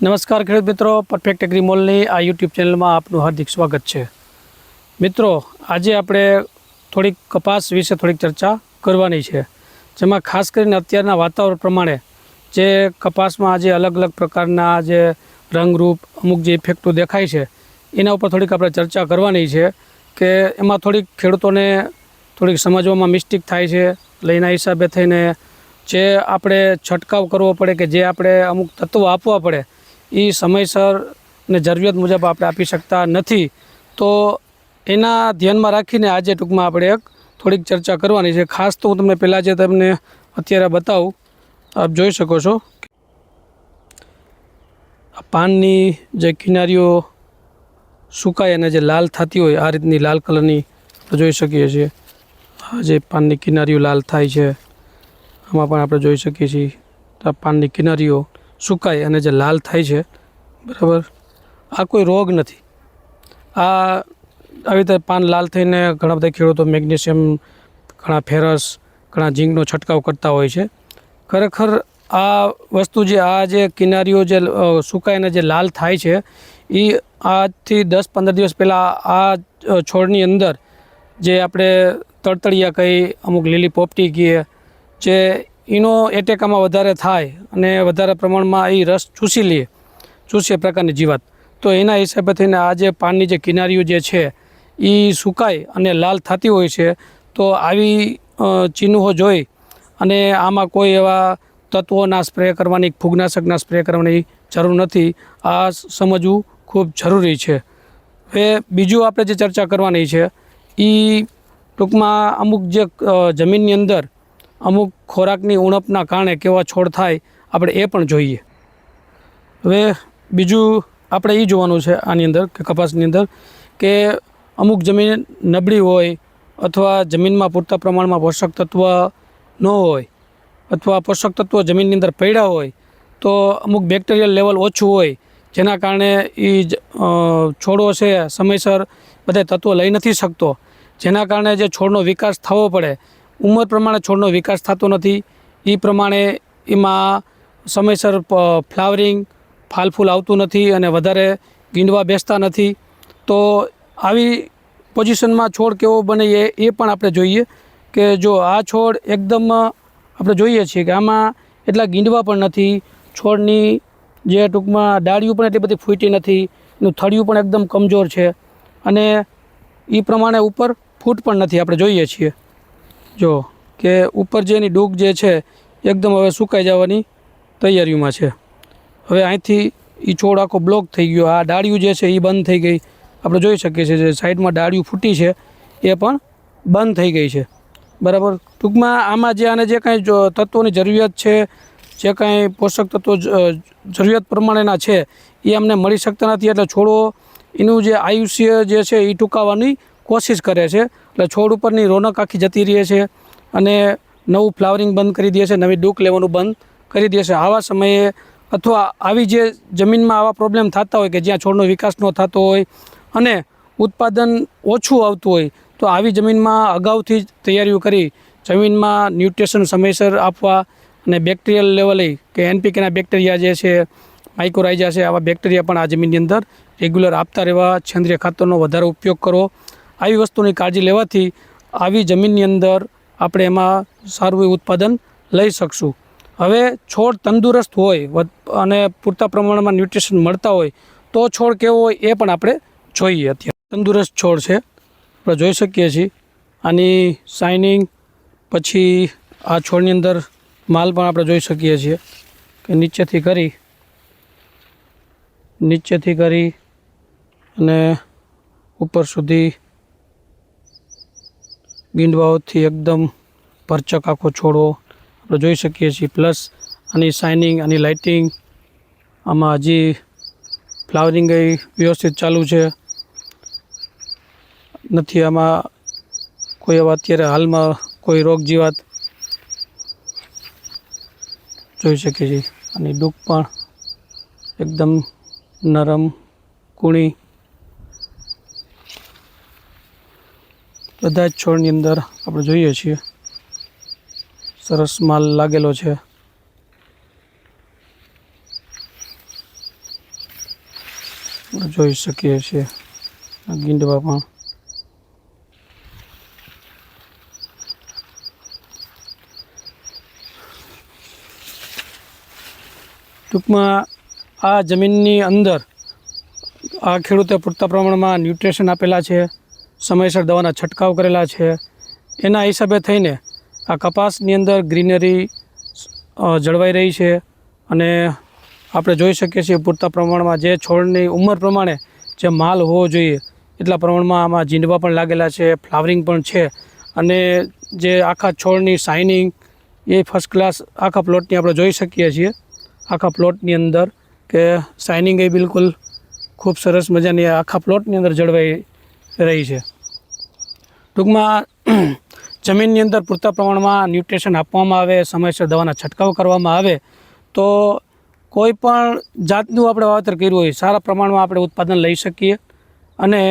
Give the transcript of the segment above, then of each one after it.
નમસ્કાર ખેડૂત મિત્રો પરફેક્ટ એગ્રી મોલની આ યુટ્યુબ ચેનલમાં આપનું હાર્દિક સ્વાગત છે. મિત્રો, આજે આપણે થોડીક કપાસ વિશે થોડીક ચર્ચા કરવાની છે, જેમાં ખાસ કરીને અત્યારના વાતાવરણ પ્રમાણે જે કપાસમાં આજે અલગ અલગ પ્રકારના જે રંગરૂપ અમુક જે ઇફેક્ટો દેખાય છે, એના ઉપર થોડીક આપણે ચર્ચા કરવાની છે કે એમાં થોડીક ખેડૂતોને થોડીક સમજવામાં મિસ્ટેક થાય છે એટલે એના હિસાબે થઈને જે આપણે છંટકાવ કરવો પડે કે જે આપણે અમુક તત્વો આપવા પડે એ સમયસર ને જરૂરિયાત મુજબ આપણે આપી શકતા નથી. તો એના ધ્યાનમાં રાખીને આજે ટૂંકમાં આપણે એક થોડીક ચર્ચા કરવાની છે. ખાસ તો હું તમને પહેલાં જે તમને અત્યારે બતાવું, આપ જોઈ શકો છો પાનની જે કિનારીઓ સુકાય અને જે લાલ થતી હોય, આ રીતની લાલ કલરની આપણે જોઈ શકીએ છીએ. આ જે પાનની કિનારીઓ લાલ થાય છે, આમાં પણ આપણે જોઈ શકીએ છીએ. આ પાનની કિનારીઓ સુકાય અને જે લાલ થાય છે, બરાબર? આ કોઈ રોગ નથી. આ આવી રીતે પાન લાલ થઈને ઘણા બધા ખેડૂતો મેગ્નેશિયમ, ઘણા ફેરસ, ઘણા ઝીંકનો છંટકાવ કરતા હોય છે. ખરેખર આ વસ્તુ જે, આ જે કિનારીઓ જે સુકાઈને જે લાલ થાય છે એ આજથી દસ પંદર દિવસ પહેલાં આ છોડની અંદર જે આપણે તળતળિયા કહી અમુક લીલી પોપટી કહીએ, જે એનો એટેકામાં વધારે થાય અને વધારે પ્રમાણમાં એ રસ ચૂસી લે, ચૂસે પ્રકારની જીવાત. તો એના હિસાબે થઈને આ જે પાનની જે કિનારીઓ જે છે એ સુકાય અને લાલ થતી હોય છે, તો આવી ચિહ્નો જોઈ અને આમાં કોઈ એવા તત્વોના સ્પ્રે કરવાની, ફૂગનાશકના સ્પ્રે કરવાની જરૂર નથી. આ સમજવું ખૂબ જરૂરી છે. હવે બીજું આપણે જે ચર્ચા કરવાની છે એ ટૂંકમાં અમુક જે જમીનની અંદર અમુક ખોરાકની ઉણપના કારણે કેવા છોડ થાય, આપણે એ પણ જોઈએ. હવે બીજું આપણે એ જોવાનું છે આની અંદર, કે કપાસની અંદર, કે અમુક જમીન નબળી હોય, અથવા જમીનમાં પૂરતા પ્રમાણમાં પોષક તત્વ ન હોય, અથવા પોષક તત્વો જમીનની અંદર પડ્યા હોય, તો અમુક બેક્ટેરિયલ લેવલ ઓછું હોય, જેના કારણે એ છોડો છે સમયસર બધા તત્વો લઈ નથી શકતો. જેના કારણે જે છોડનો વિકાસ થવો પડે ઉંમર પ્રમાણે છોડનો વિકાસ થતો નથી. એ પ્રમાણે એમાં સમયસર ફ્લાવરિંગ ફાલ ફૂલ આવતું નથી અને વધારે ગીંડવા બેસતા નથી. તો આવી પોઝિશનમાં છોડ કેવો બને એ એ પણ આપણે જોઈએ કે જો આ છોડ એકદમ, આપણે જોઈએ છીએ કે આમાં એટલા ગીંડવા પણ નથી. છોડની જે ટૂંકમાં ડાળીઓ પણ એટલી બધી ફૂટી નથી. એનું થળિયું પણ એકદમ કમજોર છે. અને એ પ્રમાણે ઉપર ફૂટ પણ નથી આપણે જોઈએ છીએ. જો, કે ઉપર જે એની ડૂક જે છે, એકદમ હવે સુકાઈ જવાની તૈયારીમાં છે. હવે અહીંથી એ છોડ આખો બ્લોક થઈ ગયો. આ ડાળિયું જે છે એ બંધ થઈ ગઈ. આપણે જોઈ શકીએ છીએ જે સાઈડમાં ડાળિયું ફૂટી છે, એ પણ બંધ થઈ ગઈ છે. બરાબર? ટૂંકમાં આમાં જે આને જે કાંઈ તત્વોની જરૂરિયાત છે, જે કાંઈ પોષક તત્વો જરૂરિયાત પ્રમાણેના છે એ અમને મળી શકતા નથી. એટલે છોડો એનું જે આયુષ્ય જે છે એ ટૂંકાવવાની કોશિશ કરે છે. એટલે છોડ ઉપરની રોનક આખી જતી રહે છે અને નવું ફ્લાવરિંગ બંધ કરી દે છે, નવી ડૂક લેવાનું બંધ કરી દે છે. આવા સમયે અથવા આવી જે જમીનમાં આવા પ્રોબ્લેમ થતા હોય કે જ્યાં છોડનો વિકાસ ન થતો હોય અને ઉત્પાદન ઓછું આવતું હોય, તો આવી જમીનમાં અગાઉથી જ તૈયારીઓ કરી જમીનમાં ન્યુટ્રિશન સમયસર આપવા અને બેક્ટેરિયલ લેવલે કે એનપીકેના બેક્ટેરિયા જે છે માઇક્રોરાઇઝા છે, આવા બેક્ટેરિયા પણ આ જમીનની અંદર રેગ્યુલર આપતા રહેવા. સેન્દ્રિય ખાતરનો વધારે ઉપયોગ કરવો આવી વસ્તુની કાળજી લેવાથી આવી જમીનની અંદર આપણે એમાં સારું એવું ઉત્પાદન લઈ શકશું. હવે છોડ તંદુરસ્ત હોય અને પૂરતા પ્રમાણમાં ન્યુટ્રિશન મળતા હોય તો છોડ કેવો હોય એ પણ આપણે જોઈએ અત્યારે. તંદુરસ્ત છોડ છે. આપણે જોઈ શકીએ છીએ. આની શાઇનિંગ પછી આ છોડની અંદર માલ પણ આપણે જોઈ શકીએ છીએ કે નીચેથી કરી નીચેથી કરી અને ઉપર સુધી ગીંડવાઓથી એકદમ ભરચક આખો છોડવો આપણે જોઈ શકીએ છીએ. પ્લસ આની શાઇનિંગ આની લાઇટિંગ આમાં હજી ફ્લાવરિંગ વ્યવસ્થિત ચાલુ છે. નથી આમાં કોઈ એવા અત્યારે હાલમાં કોઈ રોગ જીવાત. જોઈ શકીએ છીએ. અને ડૂક પણ એકદમ નરમ, કૂણી બધા જ છોડની અંદર આપણે જોઈએ છીએ. સરસ માલ લાગેલો છે. જોઈ શકીએ છીએ. ગીંડવા પણ. ટૂંકમાં આ જમીનની અંદર આ ખેડૂતે પૂરતા પ્રમાણમાં ન્યુટ્રિશન આપેલા છે. સમયસર દવાના છંટકાવ કરેલા છે. એના હિસાબે થઈને આ કપાસની અંદર ગ્રીનરી જળવાઈ રહી છે અને આપણે જોઈ શકીએ છીએ પૂરતા પ્રમાણમાં જે છોડની ઉંમર પ્રમાણે જે માલ હોવો જોઈએ એટલા પ્રમાણમાં આમાં જીંડવા પણ લાગેલા છે, ફ્લાવરિંગ પણ છે અને જે આખા છોડની શાઇનિંગ એ ફર્સ્ટ ક્લાસ આખા પ્લોટની આપણે જોઈ શકીએ છીએ. આખા પ્લોટની અંદર કે શાઇનિંગ એ બિલકુલ ખૂબ સરસ મજાની આખા પ્લોટની અંદર જળવાઈ રહી છે. ટૂંકમાં જમીનની અંદર પૂરતા પ્રમાણમાં ન્યુટ્રિશન આપવામાં આવે, સમયસર દવાના છંટકાવ કરવામાં આવે, તો કોઈ પણ જાતનું આપણે વાવેતર કર્યું હોય, સારા પ્રમાણમાં આપણે ઉત્પાદન લઈ શકીએ અને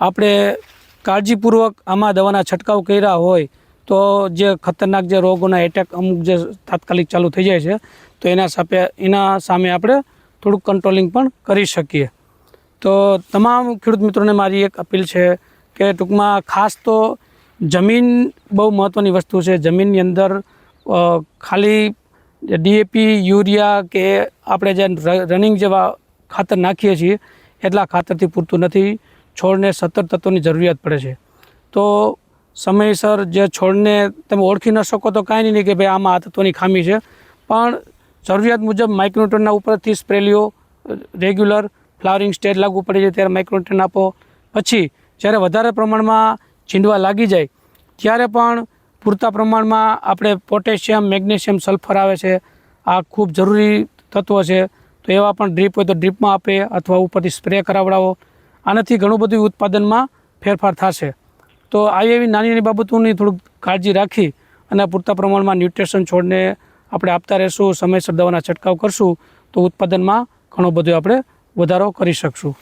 આપણે કાળજીપૂર્વક આમાં દવાના છંટકાવ કર્યા હોય, તો જે ખતરનાક જે રોગોના એટેક અમુક જે તાત્કાલિક ચાલુ થઈ જાય છે, તો એના સાપે, એના સામે આપણે થોડુંક કંટ્રોલિંગ પણ કરી શકીએ. તો તમામ ખેડૂત મિત્રોને મારી એક અપીલ છે કે ટૂંકમાં ખાસ તો જમીન બહુ મહત્ત્વની વસ્તુ છે. જમીનની અંદર ખાલી ડીએપી, યુરિયા કે આપણે જે રનિંગ જેવા ખાતર નાખીએ છીએ, એટલા ખાતરથી પૂરતું નથી. છોડને સત્તર તત્વોની જરૂરિયાત પડે છે. તો સમયસર જે છોડને તમે ઓળખી ન શકો તો કાંઈ નહીં કે ભાઈ આમાં આ તત્વોની ખામી છે. પણ જરૂરિયાત મુજબ માઇક્રોન્યુટ્રનના ઉપરથી સ્પ્રેલીઓ રેગ્યુલર ફ્લાવરિંગ સ્ટેજ લાગુ પડે છે. ત્યારે માઇક્રોન્યુટ્રન આપો. પછી જ્યારે વધારે પ્રમાણમાં છીંડવા લાગી જાય, ત્યારે પણ પૂરતા પ્રમાણમાં આપણે પોટેશિયમ, મેગ્નેશિયમ, સલ્ફર આવે છે. આ ખૂબ જરૂરી તત્વ છે. તો એવા પણ ડ્રીપ હોય તો ડ્રીપમાં આપે અથવા ઉપરથી સ્પ્રે કરાવડાવો. આનાથી ઘણું બધું ઉત્પાદનમાં ફેરફાર થશે. તો આવી એવી નાની નાની બાબતોની થોડુંક કાળજી રાખી અને પૂરતા પ્રમાણમાં ન્યુટ્રિશન છોડને આપણે આપતા રહેશું, સમયસર દવાના છંટકાવ કરશું, તો ઉત્પાદનમાં ઘણો બધો આપણે વધારો કરી શકશું.